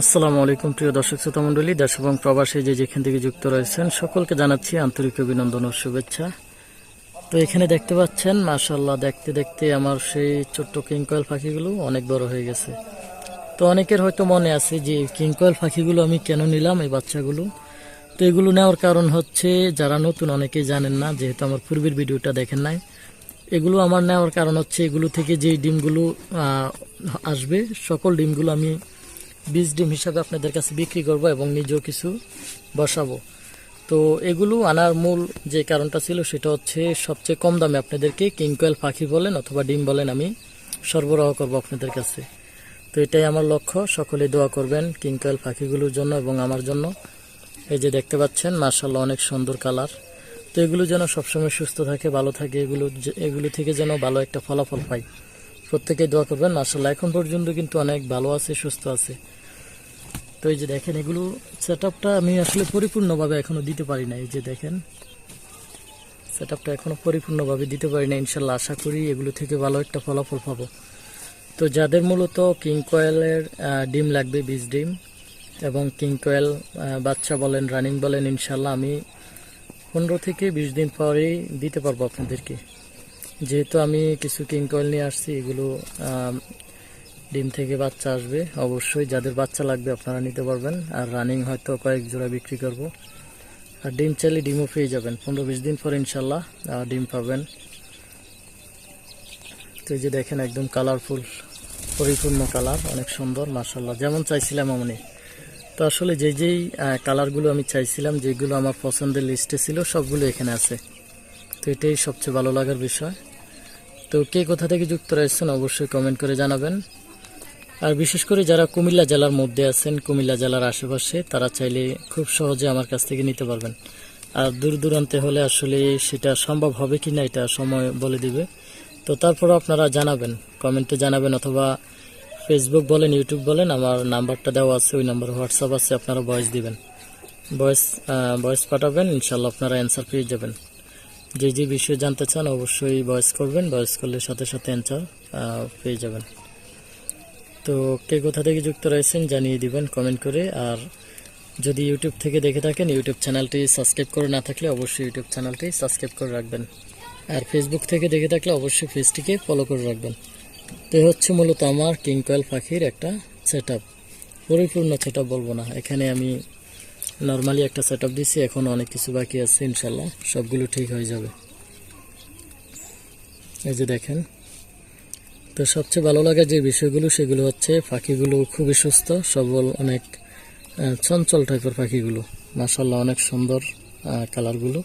আসসালামু আলাইকুম, প্রিয় দর্শক শ্রোতা মণ্ডলী, দেশ এবং প্রবাসী যে যেখান থেকে যুক্ত রয়েছেন, সকলকে জানাচ্ছি আন্তরিক অভিনন্দন ও শুভেচ্ছা। তো এখানে দেখতে পাচ্ছেন মাশাল্লাহ দেখতে দেখতে আমার সেই ছোট্ট কিংকয়েল পাখিগুলো অনেক বড় হয়ে গেছে। তো অনেকের হয়তো মনে আছে যে কিংকয়েল পাখিগুলো আমি কেন নিলাম এই বাচ্চাগুলো? তো এগুলো নেওয়ার কারণ হচ্ছে, যারা নতুন অনেকেই জানেন না, যেহেতু আমার পূর্বের ভিডিওটা দেখেন নাই। এগুলো আমার নেওয়ার কারণ হচ্ছে, এগুলো থেকে যে ডিমগুলো আসবে, সকল ডিমগুলো আমি বীজ ডিম হিসাবে আপনাদের কাছে বিক্রি করব এবং নিজেও কিছু বসাবো। তো এগুলো আনার মূল যে কারণটা ছিল সেটা হচ্ছে সবচেয়ে কম দামে আপনাদেরকে কিংকয়েল পাখি বলেন অথবা ডিম বলেন আমি সরবরাহ করব আপনাদের কাছে। তো এটাই আমার লক্ষ্য, সকলে দোয়া করবেন কিংকয়েল পাখিগুলোর জন্য এবং আমার জন্য। এই যে দেখতে পাচ্ছেন মার্শাল্লাহ অনেক সুন্দর কালার। তো এগুলো যেন সবসময় সুস্থ থাকে, ভালো থাকে, এগুলো এগুলো থেকে যেন ভালো একটা ফলাফল পাই। প্রত্যেকে দোয়া করবেন। মার্শাল্লাহ এখন পর্যন্ত কিন্তু অনেক ভালো আছে, সুস্থ আছে। তো এই যে দেখেন, এগুলো সেট আমি আসলে পরিপূর্ণভাবে এখনও দিতে পারি না এই যে দেখেন সেট আপটা এখনও পরিপূর্ণভাবে দিতে পারি না ইনশাল্লাহ আশা করি এগুলো থেকে ভালো একটা ফলাফল পাবো। তো যাদের মূলত কিং কয়েলের ডিম লাগবে, বীজ ডিম, এবং কিং কয়েল বাচ্চা বলেন রানিং বলেন ইনশাল্লাহ আমি পনেরো থেকে বিশ দিন পরেই দিতে পারব আপনাদেরকে। যেহেতু আমি কিছু কিং কয়েল নিয়ে আসছি, এগুলো ডিম থেকে বাচ্চা আসবে। অবশ্যই যাদের বাচ্চা লাগবে আপনারা নিতে পারবেন। আর রানিং হয়তো কয়েক জোড়া বিক্রি করব। আর ডিম চাইলে ডিমও পেয়ে যাবেন। পনেরো বিশ দিন পর ইনশাল্লাহ ডিম পাবেন। তো এই যে দেখেন একদম কালারফুল পরিপূর্ণ কালার অনেক সুন্দর মার্শাল্লাহ যেমন চাইছিলাম আমি তো আসলে যে যেই কালারগুলো আমি চাইছিলাম, যেগুলো আমার পছন্দের লিস্টে ছিল, সবগুলো এখানে আছে। তো এটাই সবচেয়ে ভালো লাগার বিষয়। তো কে কোথা থেকে যুক্ত রয়েছেন অবশ্যই কমেন্ট করে জানাবেন। আর বিশেষ করে যারা কুমিল্লা জেলার মধ্যে আছেন, কুমিল্লা জেলার আশেপাশে, তারা চাইলে খুব সহজে আমার কাছ থেকে নিতে পারবেন। আর দূর দূরান্তে হলে আসলে সেটা সম্ভব হবে কি না এটা সময় বলে দিবে। তো তারপরে আপনারা জানাবেন কমেন্টে জানাবেন অথবা ফেসবুক বলেন ইউটিউব বলেন, আমার নাম্বারটা দেওয়া আছে, ওই নাম্বার হোয়াটসঅ্যাপ আছে, আপনারা ভয়েস দিবেন। ভয়েস ভয়েস পাঠাবেন ইনশাল্লাহ আপনারা অ্যান্সার পেয়ে যাবেন। যে যে বিষয়ে জানতে চান অবশ্যই ভয়েস করবেন ভয়েস করলে সাথে সাথে অ্যান্সার পেয়ে যাবেন। তো কে কোথা থেকে যুক্ত রয়েছেন জানিয়ে দিবেন কমেন্ট করে। আর যদি ইউটিউব থেকে দেখে থাকেন, ইউটিউব চ্যানেলটি সাবস্ক্রাইব করে না থাকলে অবশ্যই ইউটিউব চ্যানেলটি সাবস্ক্রাইব করে রাখবেন। আর ফেসবুক থেকে দেখে থাকলে অবশ্যই পেজটিকে ফলো করে রাখবেন। তো হচ্ছে মূলত আমার কিংকয়েল পাখির একটা সেট আপ পরিপূর্ণ সেট বলব না। এখানে আমি নর্মালি একটা সেট আপ দিছি, এখন অনেক কিছু বাকি আছে ইনশাল্লাহ সবগুলো ঠিক হয়ে যাবে। এই যে দেখেন, তো সবচেয়ে ভালো লাগে যে বিষয়গুলো, সেগুলো হচ্ছে পাখিগুলো খুবই সুস্থ, সবল, অনেক চঞ্চল টাইপের পাখিগুলো। মাসাল্লাহ অনেক সুন্দর কালারগুলো